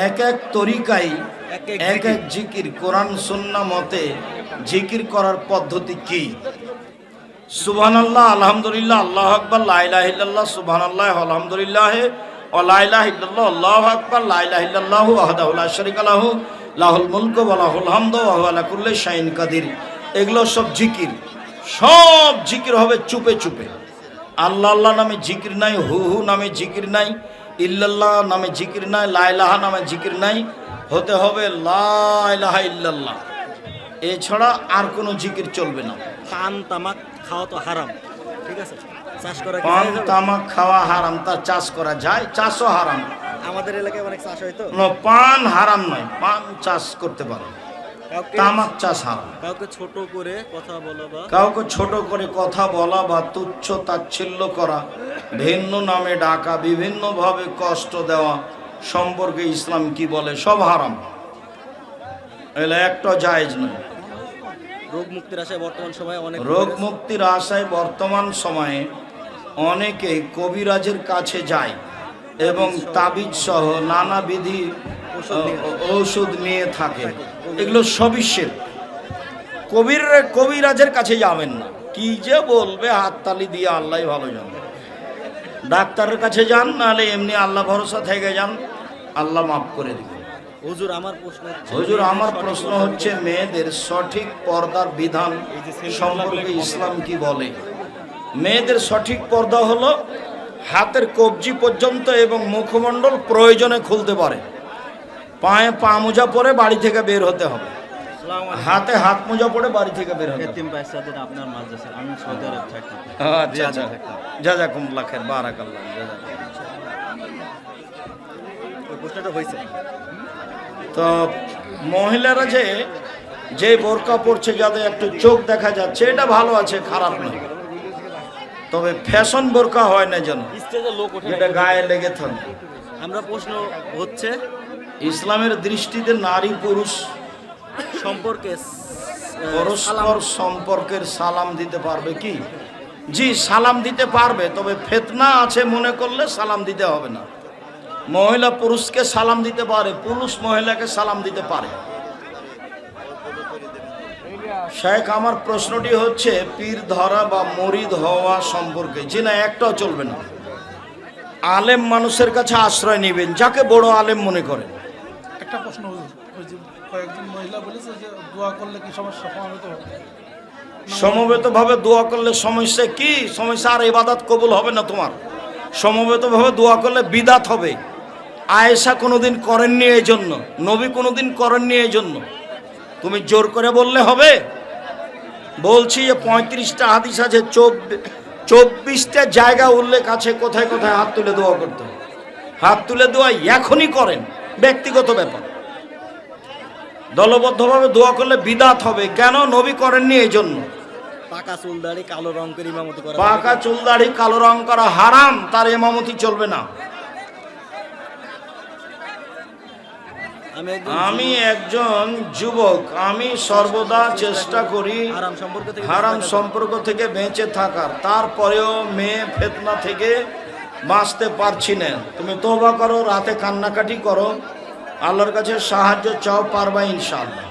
এক এক তরিকাই এক এক জিকির। কোরআন সুন্না মতে জিকির করার পদ্ধতি কি? সুবহান আল্লাহ আলহামদুলিল্লাহ আল্লাহ আকবর লাইলাহিল্লাহ সুবহান আল্লাহ আলহামদুলিল্লাহ ওলাইলাহিল্লাহ আল্লাহ আকবর লাইলাহিল্লাহ আহদাউল্লাহ শরিক আলাহু লাহুল মুলক ওয়ালাহুল হামদ ওয়া হুয়া আলা কুল্লি শাইইন কাদির। এগুলো সব জিকির। সব জিকির হবে চুপে চুপে। আল্লাহ আল্লাহ নামে জিকির নাই হু হু নামে জিকির নাই। ইল্লাল্লাহ নামে জিকির নাই লাইলাহা নামে জিকির নাই হতে হবে লাইলাহা ইল্লাল্লাহ। এছাড়া আর কোনো জিকির চলবে না। পান তামাক খাওয়া তো হারাম ঠিক আছে? চাষ করা পান তামাক খাওয়া হারাম তার চাষ করা যায় চাষও হারাম। আমাদের এলাকায় অনেক চাষ হয় তো? পান হারাম নয় পান চাষ করতে পারো। তামাক চাষ হারাম। কাউকে ছোট করে কথা বলো বা কাউকে ছোট করে কথা বলা বা তুচ্ছ তাচ্ছিল্য করা ভিন্ন নামে ডাকা বিভিন্নভাবে কষ্ট দেওয়া সম্পর্কে ইসলাম কি বলে? সব হারাম। এগুলো একটা জায়েজ নয়। রোগ মুক্তির আশায় বর্তমান সময়ে অনেক রোগ মুক্তির আশায় বর্তমান সময়ে অনেকে কবিরাজের কাছে যায় এবং তাবিজ সহ নিয়ে ও- ঔষধ নিয়ে থাকে। এগুলো সবই। কবির কবিরাজের কাছে যাবেন না। কি যে বলবে হাততালি দিয়ে আল্লাহ ভালো জানে। ডাক্তারের কাছে যান নাহলে এমনি আল্লাহ ভরসা থেকে যান। আল্লাহ মাফ করে দিবেন। হুজুর আমার প্রশ্ন হুজুর আমার প্রশ্ন হচ্ছে মেয়েদের সঠিক পর্দার বিধান সম্পর্কে ইসলাম কি বলে? মেয়েদের সঠিক পর্দা হলো হাতের কবজি পর্যন্ত এবং মুখমণ্ডল প্রয়োজনে খুলতে পারে। পায়ে পা মোজা পরে বাড়ি থেকে বের হতে হবে। হাতে হাত মোজা পরে বাড়ি থেকে বের হতে হবে। আপনার মাদ্রাসা আমি সৌদি আরব থাকি আচ্ছা আচ্ছা। জাজাকুমুল্লাহ খের বারাকাল্লাহ তো মহিলারা যে যে বোরকা পড়ছে যাদের একটু চোখ দেখা যাচ্ছে এটা ভালো আছে খারাপ নয় তবে ফ্যাশন বোরকা হয় না যেন। যেটা গায়ে লেগে থাকে। আমরা প্রশ্ন হচ্ছে ইসলামের দৃষ্টিতে নারী পুরুষ সম্পর্কে পরস্পর সম্পর্কের সালাম দিতে পারবে কি? জি সালাম দিতে পারবে তবে ফেতনা আছে মনে করলে সালাম দিতে হবে না। মহিলা পুরুষকে সালাম দিতে পারে পুরুষ মহিলাকে সালাম দিতে পারে। শেখ আমার প্রশ্নটি হচ্ছে পীর ধরা বা মরিদ হওয়া সম্পর্কে। যে না একটাও চলবে না। আলেম মানুষের কাছে আশ্রয় নেবেন যাকে বড় আলেম মনে করেন। একটা প্রশ্ন কয়েকজন মহিলা বলেছে যে দোয়া করলে কি সমস্যা? সমাবেত হবে সমবেতভাবে দোয়া করলে সমস্যা কি? সমস্যা আর ইবাদত কবুল হবে না তোমার। সমবেতভাবে দোয়া করলে বিদাত হবে। আয়েশা কোনোদিন করেননি এই জন্য। নবী কোনোদিন করেননি এই জন্য। তুমি জোর করে বললে হবে। বলছি যে পঁয়ত্রিশটা হাদিস আছে চব্বিশটা জায়গা উল্লেখ আছে, কোথায় কোথায় হাত তুলে দোয়া করতে হাত তুলে দোয়া এখনই করেন। ব্যক্তিগত ব্যাপার। দলবদ্ধভাবে দোয়া করলে বিদাত হবে। কেন? নবী করেননি এই জন্য। পাকা চুল দাড়ি কালো রং করে ইমামতি করা। পাকা চুল দাড়ি কালো রং করা হারাম তার এমামতি চলবে না। আমি একজন যুবক। আমি সর্বদা চেষ্টা করি হারাম সম্পর্ক থেকে হারাম সম্পর্ক থেকে বেঁচে থাকার। তারপরেও মেয়ে ফেতনা থেকে বাঁচতে পারছি না। তুমি তোবা করো রাতে কান্নাকাটি করো। আল্লাহর কাছে সাহায্য চাও পারবা ইনশাআল্লাহ।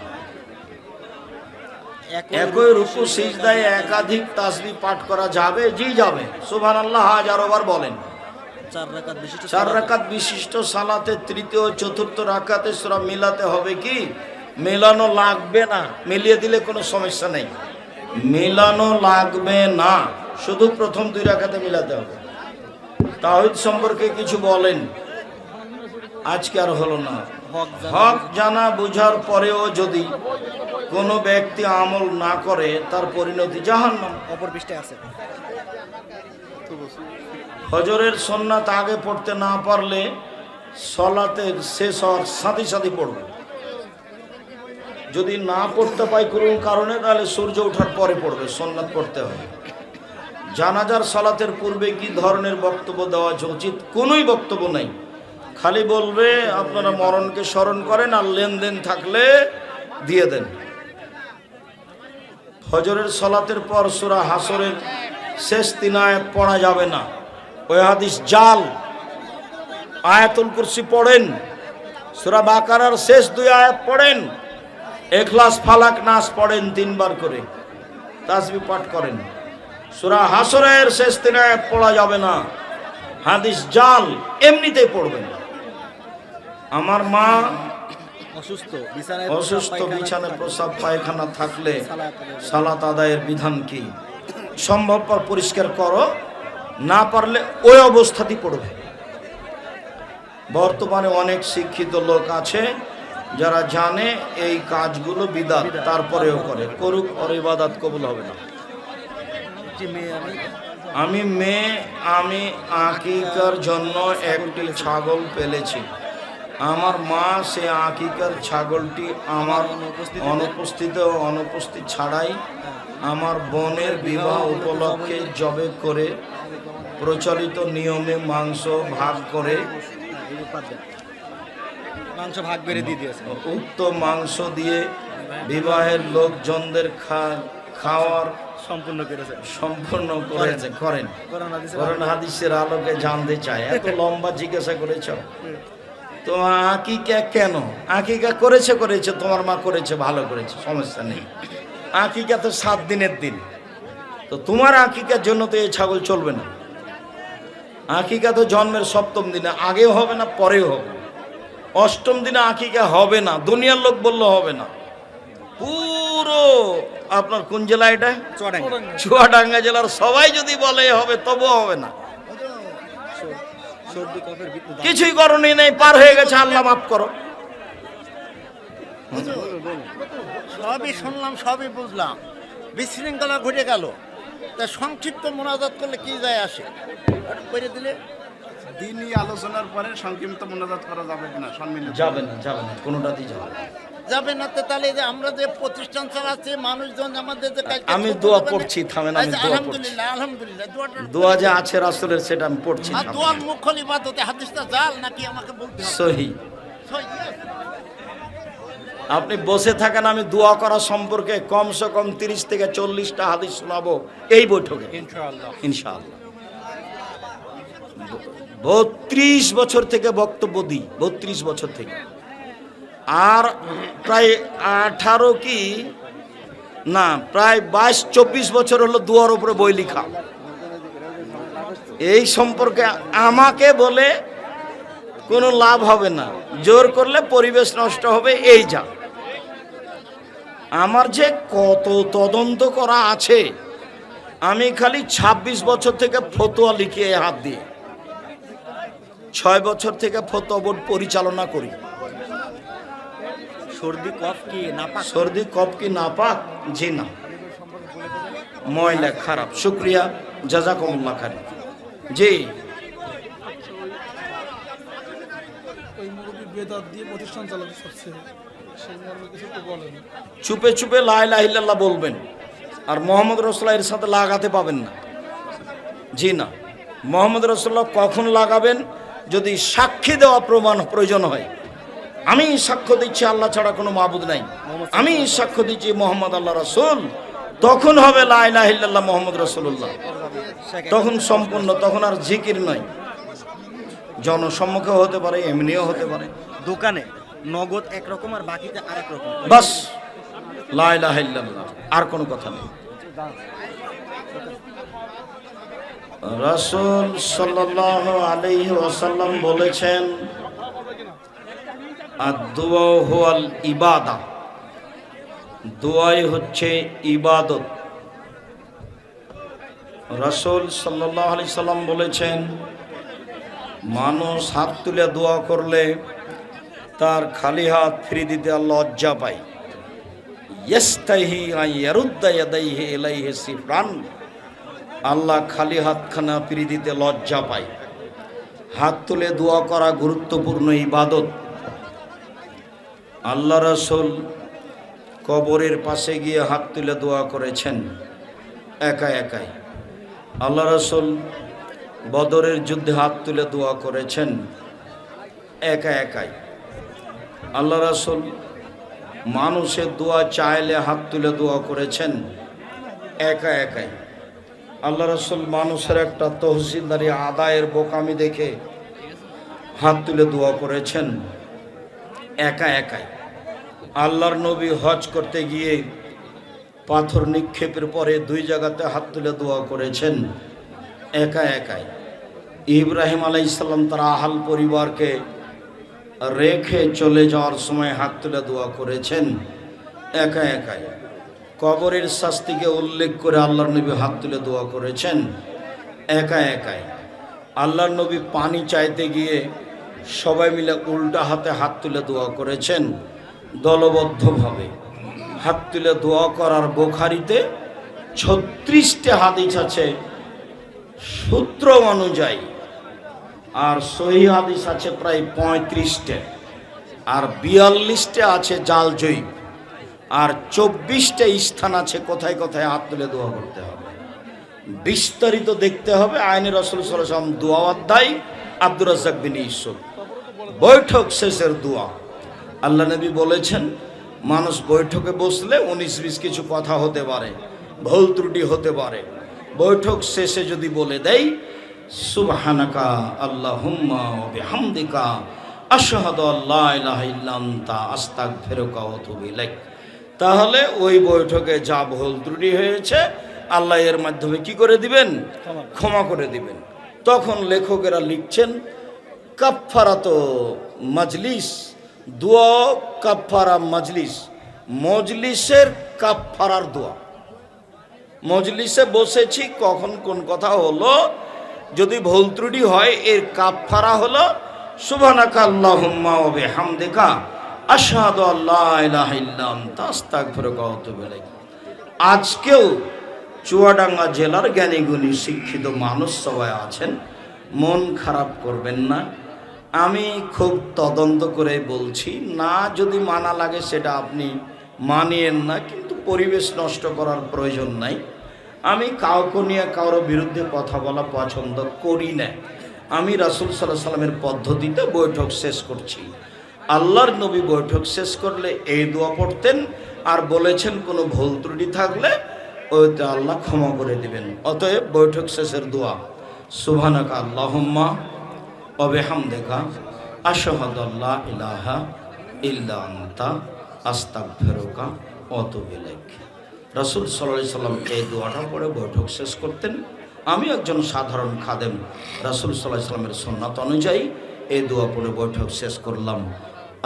একই রূপু সিজদায় একাধিক তাসবি পাঠ করা যাবে জি যাবে। সুবহান আল্লাহ হাজারোবার বলেন। চার রাকাত বিশিষ্ট সালাতে তৃতীয় চতুর্থ রাকাতে সুরা মিলাতে হবে কি? মেলানো লাগবে না। মিলিয়ে দিলে কোনো সমস্যা নেই। মেলানো লাগবে না। শুধু প্রথম দুই রাকাতে মিলাতে হবে। তাহিদ সম্পর্কে কিছু বলেন। আজকে আর হলো না। হক জানা বোঝার পরেও যদি কোনো ব্যক্তি আমল না করে তার পরিণতি জাহান্নাম। অপর পৃষ্ঠে আছে। হজরের সন্ন্যাত আগে পড়তে না পারলে সলাতের শেষ হওয়ার সাথে সাথে পড়বে। যদি না পড়তে পাই কোনো কারণে তাহলে সূর্য ওঠার পরে পড়বে সন্ন্যাত পড়তে হবে। জানাজার সলাতের পূর্বে কি ধরনের বক্তব্য দেওয়া উচিত? কোনোই বক্তব্য নাই। খালি বলবে, আপনারা মরণকে স্মরণ করেন আর লেনদেন থাকলে দিয়ে দেন। ফজরের সলাতের পর সুরা হাসরের শেষ তিন আয়াত পড়া যাবে না। ওই হাদিস জাল। আয়াতুল কুরসি পড়েন। সুরা বাকারার শেষ দুই আয়াত পড়েন। এখলাস ফালাক নাস পড়েন তিনবার করে। তাসবি পাঠ করেন। সুরা হাসরের শেষ আয়াত পড়া যাবে না। হাদিস জাল এমনিতেই পড়বেন। আমার মা অসুস্থ বিছানায় প্রসাব পায়খানা থাকলে সালাত আদায়ের বিধান কি? সম্ভবপর পরিষ্কার করো না পারলে ওই অবস্থাতেই পড়বে। বর্তমানে অনেক শিক্ষিত লোক আছে যারা জানে এই কাজগুলো বিদাত। তারপরেও করে। করুক ওর ইবাদাত কবুল হবে না। জি, মেয়ে আমি আমি মেয়ে আমি আকিকার জন্য একটি ছাগল পেলেছি আমার মা সে আকিকার ছাগলটি আমার অনুপস্থিত অনুপস্থিত ছাড়াই আমার বোনের বিবাহ উপলক্ষে জবে করে প্রচলিত নিয়মে মাংস ভাগ করে। মাংস ভাগ বেড়ে দিয়ে দিয়েছে উক্ত মাংস দিয়ে বিবাহের লোকজনদের খা- খাওয়ার সম্পূর্ণ করেছে। সম্পূর্ণ করেছে করেন। করোনা হাদিসের আলোকে। জানতে চায়। এত লম্বা জিজ্ঞাসা করেছ। তো আকিকা কেন? আকিকা করেছে করেছে তোমার মা করেছে ভালো করেছে সমস্যা নেই। আকিকা তো সাত দিনের দিন। তো তোমার আকিকার জন্য তো এই ছাগল চলবে না। আকিকা তো জন্মের সপ্তম দিনে আগেও হবে না পরেও হবে অষ্টম দিনে আকিকা হবে না দুনিয়ার লোক বললে হবে না। পুরো আপনার কোন জেলা এটা? চুয়াডাঙ্গা। জেলার সবাই যদি বলে হবে তবুও হবে না। কিছুই করণীয় নেই পার হয়ে গেছে আল্লাহ মাফ করো। সবই শুনলাম সবই বুঝলাম। বিশৃঙ্খলা ঘটে গেল। তা সংক্ষিপ্ত মোনাজাত করলে কি যায় আসে? করে দিলে। দিনই আলোচনার পরে সংক্ষিপ্ত মোনাজাত করা যাবে কিনা সম্মিলিত। যাবে না যাবে না কোনোটাতেই যাবে না। যাবে না তো তাহলে যে আমরা যে প্রতিষ্ঠান চালাচ্ছি মানুষজন আমাদের যে আমি দোয়া পড়ছি, থামেন, আমি আচ্ছা, দোয়া পড়ছি। আলহামদুলিল্লাহ আলহামদুলিল্লাহ দোয়া যে আছে রাসুলের সেটা আমি পড়ছি আর দোয়ার মুখ খলি হাদিসটা জাল নাকি আমাকে বলতে হবে? সহি। আপনি বসে থাকেন আমি দোয়া করা সম্পর্কে কমসে কম তিরিশ থেকে চল্লিশটা হাদিস শোনাবো এই বৈঠকে। ইনশাআল্লাহ। বত্রিশ বছর থেকে বক্তব্য দিই বত্রিশ বছর থেকে। আর প্রায় আঠারো কি? না, প্রায় বাইশ, চব্বিশ বছর হলো দুয়ার উপরে বই লিখা। এই সম্পর্কে আমাকে বলে কোনো লাভ হবে না। জোর করলে পরিবেশ নষ্ট হবে, এই যা। আমার যে কত তদন্ত করা আছে, আমি খালি ২৬ বছর থেকে ফতোয়া লিখে হাত দিয়ে, ছয় বছর থেকে ফতোয়া বোর্ড পরিচালনা করি। সর্দি কফ কি নাপাক? সর্দি কপ কি নাপাক? জি না। ময়লা খারাপ। শুক্রিয়া। জাজাকমুল্লা খান জি। চুপে চুপে লাইলাহিল্লাহ বলবেন। আর মোহাম্মদ রসুল্লাহ এর সাথে লাগাতে পাবেন না। জি না। মোহাম্মদ রসুল্লাহ কখন লাগাবেন? যদি সাক্ষী দেওয়া প্রমাণ প্রয়োজন হয়। আমি সাক্ষ্য দিচ্ছি আল্লাহ ছাড়া কোনো মাবুদ নাই। আমি সাক্ষ্য দিচ্ছি মোহাম্মদ আল্লাহ রসুল। তখন হবে লাইলাহিল্লাহ মোহাম্মদ রসুল্লাহ তখন সম্পূর্ণ তখন আর জিকির নয় জনসম্মুখেও হতে পারে এমনিও হতে পারে। দোকানে নগদ একরকম আর বাকিতে আরেক রকম। বাস। লাইলাহিল্লাল্লাহ আর কোনো কথা নেই। রাসূল সাল্লাল্লাহু আলাইহি ওয়াসাল্লাম বলেছেন আদ-দুআ হুয়াল ইবাদা। দোয়াই হচ্ছে ইবাদত। রসুল আলাইহি সাল্লাম বলেছেন, মানুষ হাত তুলে দোয়া করলে তার খালি হাত ফিরে দিতে লজ্জা পায়। আল্লাহ খালি হাতখানা ফিরে দিতে লজ্জা পায়। হাত তুলে দোয়া করা গুরুত্বপূর্ণ ইবাদত। আল্লাহ রসুল কবরের পাশে গিয়ে হাত তুলে দোয়া করেছেন। একা একাই। আল্লাহ রসুল বদরের যুদ্ধে হাত তুলে দোয়া করেছেন। একা একাই। আল্লাহ রাসুল মানুষের দোয়া চাইলে হাত তুলে দোয়া করেছেন। একা একাই। আল্লাহ রাসুল মানুষের একটা তহসিলদারি আদায়ের বোকামি দেখে হাত তুলে দোয়া করেছেন। একা একাই। আল্লাহর নবী হজ করতে গিয়ে পাথর নিক্ষেপের পরে দুই জায়গাতে হাত তুলে দোয়া করেছেন, একা একাই। ইব্রাহিম আলাই ইসলাম তার আহাল পরিবারকে রেখে চলে যাওয়ার সময় হাত তুলে দোয়া করেছেন, একা একাই। কবরের শাস্তিকে উল্লেখ করে আল্লাহর নবী হাত তুলে দোয়া করেছেন, একা একাই। আল্লাহর নবী পানি চাইতে গিয়ে সবাই মিলে উল্টা হাতে হাত তুলে দোয়া করেছেন দলবদ্ধভাবে। হাত তুলে দোয়া করার বোখারিতে ছত্রিশটা হাদিস আছে সূত্র অনুযায়ী, আর সহি হাদিস আছে প্রায় পঁয়ত্রিশটা, আর বিয়াল্লিশটা আছে জাল জৈব আর চব্বিশটা স্থান আছে কোথায় কোথায় হাত তুলে দোয়া করতে হবে। বিস্তারিত দেখতে হবে আইনের রসুল সাল্লাম দোয়া অধ্যায় আব্দুর রাজ্জাক বিন ঈশ্বর বৈঠক শেষের দোয়া। আল্লাহ নবী বলেছেন, মানুষ বৈঠকে বসলে উনিশ বিশ কিছু কথা হতে পারে, ভুল ত্রুটি হতে পারে। বৈঠক শেষে যদি বলে দেয় সুবহানাকা আল্লাহুম্মা বিহামদিকা, আশহাদু আল্লা ইলাহা ইল্লা আনতা, আস্তাগফিরুকা ওয়া আতুবু ইলাইক। তাহলে ওই বৈঠকে যা ভুল ত্রুটি হয়েছে, আল্লাহ এর মাধ্যমে কি করে দিবেন? ক্ষমা করে দিবেন। তখন লেখকেরা লিখছেন কাফারাত মজলিস, দোয়া কাফারা মজলিস, মজলিসের কাফারার দোয়া। মজলিসে বসেছি, কখন কোন কথা হলো, যদি ভুল ত্রুটি হয়, এর কাফারা হলো, সুবহানাকা আল্লাহুম্মা ওয়া বিহামদিকা, আশহাদু আল্লা ইলাহা ইল্লা আনতা, আস্তাগফিরুকা ওয়া আতুবু ইলাইক। আজকেও চুয়াডাঙ্গা জেলার জ্ঞানীগুণী শিক্ষিত মানুষ সবাই আছেন, মন খারাপ করবেন না। আমি খুব তদন্ত করে বলছি, না যদি মানা লাগে সেটা আপনি মানিয়েন না, কিন্তু পরিবেশ নষ্ট করার প্রয়োজন নাই। আমি কাউকে নিয়ে কারোর বিরুদ্ধে কথা বলা পছন্দ করি না। আমি রাসুল সাল্লাহ সাল্লামের পদ্ধতিতে বৈঠক শেষ করছি। আল্লাহর নবী বৈঠক শেষ করলে এই দোয়া পড়তেন, আর বলেছেন কোনো ভুল ত্রুটি থাকলে ওইতে আল্লাহ ক্ষমা করে দিবেন। অতএব বৈঠক শেষের দোয়া। সুবহানাকা আল্লাহুম্মা অবেহামদেকা, আশহাদাল্লাহ ইলাহা ইল্লা আনতা, আস্তাগফিরুকা ইলাইক। রাসূল সাল্লাল্লাহু আলাইহি সাল্লাম এই দোয়াটা পড়ে বৈঠক শেষ করতেন। আমি একজন সাধারণ খাদেম। রাসূল সাল্লাল্লাহু আলাইহি সাল্লামের সুন্নাত অনুযায়ী এই দোয়া পড়ে বৈঠক শেষ করলাম।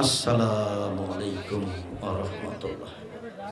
আসসালামু আলাইকুম রাহমাতুল্লাহ।